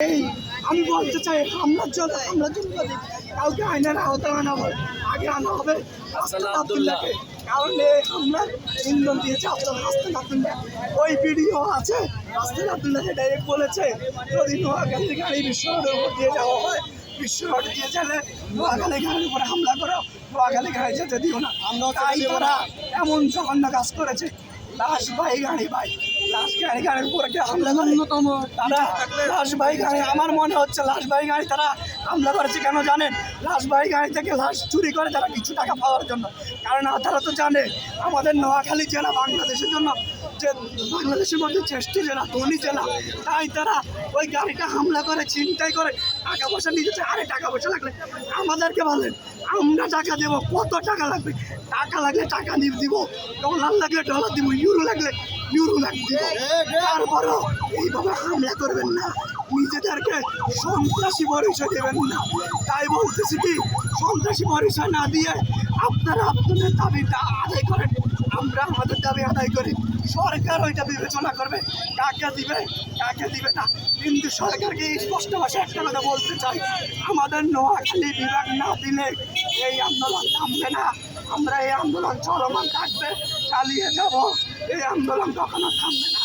এই আমি বলতে চাই হামলার জন্য হামলার জন্য কাউকে আইনের আওতায় আনা হবে আগে আনা হবে আবদুল্লাহকে কারণ এই হামলার ইন্ধন দিয়েছে হাসান আবদুল্লাহ ওই ভিডিও আছে হাসান আবদুল্লাহকে ডাইরেক্ট বলেছে যদি নোয়াখালী গাড়ি বিশ্বরোডের উপর দিয়ে যাওয়া হয় বিশ্বরোড দিয়ে গেলে নোয়াখালী গাড়ির উপরে হামলা করো নোয়াখালী গাড়ি যেতে দিও না। আমরা তাই তারা এমন জঘন্য কাজ করেছে। লাশ ভাই গাড়ি ভাই। লাশ গাড়ি গাড়ির উপরে কে হামলা করে? অন্যতম তারা লাশ ভাই গাড়ি আমার মনে হচ্ছে লাশ ভাই গাড়ি তারা হামলা করেছে কেন জানেন? লাশ গাড়ি থেকে লাশ চুরি করে তারা কিছু টাকা পাওয়ার জন্য। কারণ তারা তো জানে আমাদের নোয়াখালী জেলা বাংলাদেশের জন্য যে বাংলাদেশের মধ্যে শ্রেষ্ঠ জেলা, ধনী জেলা, তাই তারা ওই গাড়িটা হামলা করে চিন্তাই করে টাকা পয়সা নিয়ে যাচ্ছে। আরে টাকা পয়সা লাগলে আমাদেরকে বলেন, আমরা টাকা দেবো, কত টাকা লাগবে? টাকা লাগলে টাকা দিব। ডলার লাগলে ডলার দিব, ইউরো লাগলে ইউরো লাগবে তারপরও এইভাবে হামলা করবেন না। নিজেদেরকে সন্ত্রাসী পরিচয় দেবেন না। তাই বলতেছি কি, সন্ত্রাসী পরিচয় না দিয়ে আপনারা আপনাদের দাবিটা আদায় করেন। আমরা আমাদের দাবি আদায় করি। সরকার ওইটা বিবেচনা করবে। কাকে দিবে কাকে দিবে না। কিন্তু সরকারকে স্পষ্ট ভাষায় একটা কথা বলতে চাই। আমাদের নোয়াখালী বিভাগ না দিলে এই আন্দোলন থামবে না। আমরা এই আন্দোলন চলমান থাকবে। চালিয়ে যাব। এই আন্দোলন কখনো থামবে না।